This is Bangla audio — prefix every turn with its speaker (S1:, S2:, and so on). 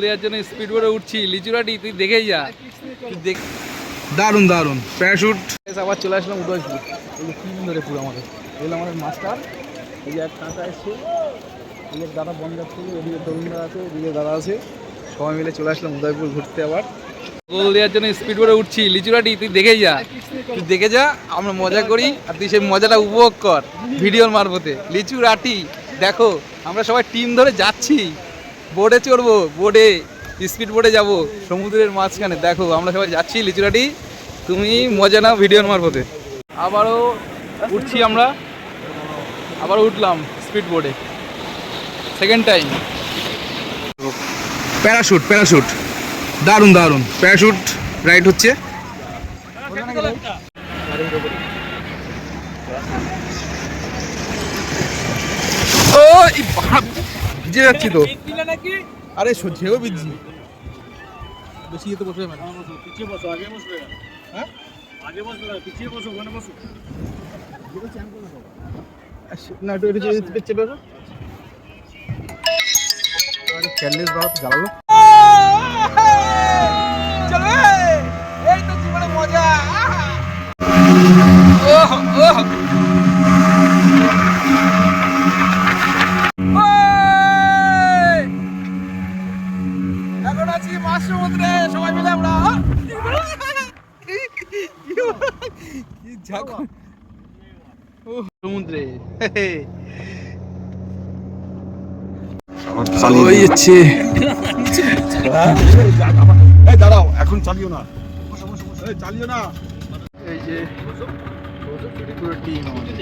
S1: দেওয়ার জন্য স্পিড বোর্ডে উঠছি। লিচুরাটি তুই দেখেই যা। দেখ
S2: দারুণ দারুণ প্যারাশুট
S1: আবার চলে আসলাম উদয়পুর। এই যে তিন ধরে পুরো আমাদের। এগুলো আমাদের মাস্টার এই যে এক কাঁটা এসছে। এই দাদা বনজাত থেকে এদিকে তরুণদা আছে এদিকে দাদা আছে। সবাই মিলে চলে আসলাম উদয়পুর ঘুরতে আবার। গোল দেওয়ার জন্য স্পিড বোর্ডে উঠছি। লিচুরাটি তুই দেখেই যা। তুই দেখে যা আমরা মজা করি। আর তুই সেই মজাটা উপভোগ কর। ভিডিওর মারফতে। লিচু রাটি দেখো আমরা সবাই টিম ধরে যাচ্ছি। বোর্ডে চড়বো বোর্ডে, স্পিড বোর্ডে যাব। সমুদ্রের মাঝখানে। দেখো, আমরা সবাই যাচ্ছি লিচুরাটি। তুমি মজা নাও ভিডিওর মারফতে আবারও উঠছি আমরা। আবার উঠলাম স্পিড বোর্ডে। সেকেন্ড টাইম
S2: প্যারাশুট প্যারাশুট দারুণ দারুণ প্যারাশুট রাইড হচ্ছে। ও ভিজে যাচ্ছি তো। আরে সহ্যেও ভিজছি। বেশি যেতে বসে যাবে না
S3: পিছিয়ে বসো আগে বসবে।
S2: হ্যাঁ?
S3: আগে বসবে না, পিছিয়ে বসো ওখানে বসো।
S2: না একটু একটু চেপে বসো। আরে ক্যান্ডেস বাবা তো জ্বালালো।
S1: চলবে এখন আছি মাছ সমুদ্রে সবাই মিলে আমরা সমুদ্রে
S2: যাচ্ছে।
S3: এই দাঁড়াও এখন চালিও না। এই চালিও না।
S1: এই যে পুরো টিম আমাদের।